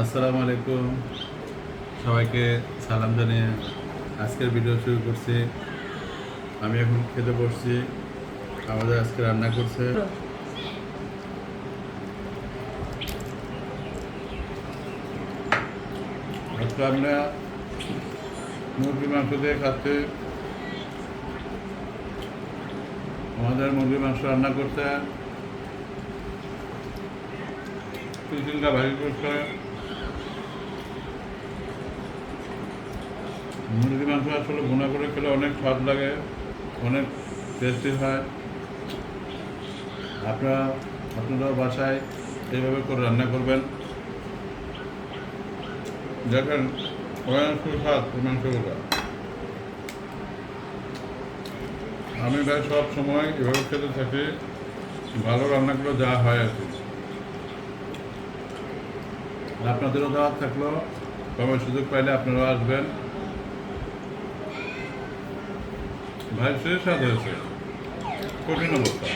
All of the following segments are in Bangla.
আসসালামু আলাইকুম। সবাইকে সালাম জানিয়ে আজকের ভিডিও শুরু করছি। আমি এখন খেতে বসছি। আমাদের আজকে রান্না করছে। আজকে আমরা মুরগি মাংস দিয়ে খাচ্ছি। আমাদের মুরগি মাংস রান্না করতে। চিচিঙ্গা ভাজি করছে। মুরগি মাংস আসলে ভুনা করে খেলে অনেক স্বাদ লাগে, অনেক টেস্টি হয়। আপনারা আপনারা বাসায় এইভাবে করে রান্না করবেন। দেখেন আমি ভাই সব সময় এভাবে খেতে থাকি, ভালো রান্নাগুলো যা হয় আর কি। আপনাদেরও দাওয়াত থাকল, সময় সুযোগ পাইলে আপনারাও আসবেন। ভাই, সে স্বাদ হয়েছে। কঠিন অবস্থা।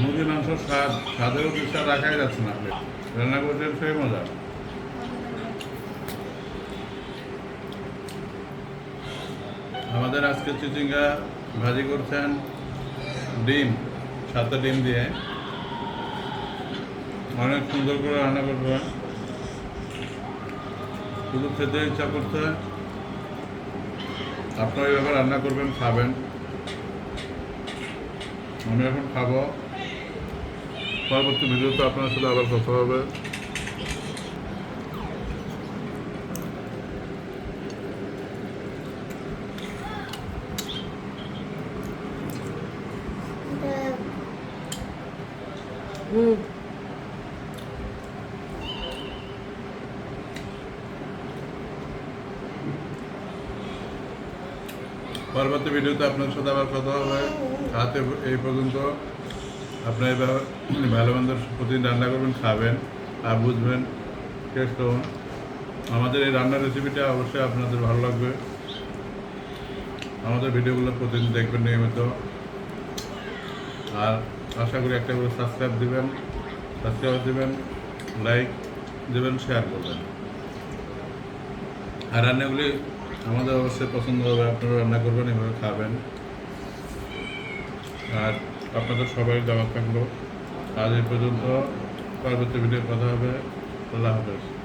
মুরগি মাংস স্বাদ স্বাদের বিশ্বাস রাখাই যাচ্ছে না। রান্না করছেন সেই মজা। আমাদের আজকে চিচিঙ্গা ভাজি করছেন ডিম, সাতটা ডিম দিয়ে। অনেক সুন্দর করে রান্না করবে শুধু খেতে ইচ্ছা করছে, আপনারা এইভাবে রান্না করবেন, খাবেন। আমি এখন খাব। পরবর্তী ভিডিওতে আপনার সাথে আবার কথা হবে। পরবর্তী ভিডিওতে আপনার সাথে আবার কথা হবে। হাতে এই পর্যন্ত আপনার এবার ভালো মন্দের প্রতিদিন রান্না করবেন, খাবেন আর বুঝবেন টেস্ট করুন আমাদের এই রান্নার রেসিপিটা অবশ্যই আপনাদের ভালো লাগবে। আমাদের ভিডিওগুলো প্রতিদিন দেখবেন নিয়মিত। আর আশা করি একটা করে সাবস্ক্রাইব দিবেন সাবস্ক্রাইব দেবেন লাইক দেবেন শেয়ার করবেন। আর রান্নাগুলি আমাদের অবশ্যই পছন্দ হবে, আপনারা রান্না করবেন, এভাবে খাবেন। আর আপনাদের সবাই দাওয়াত থাকল, আজ এই পর্যন্ত। পরবর্তী ভিডিও কথা হবে। আল্লাহ হাফেজ।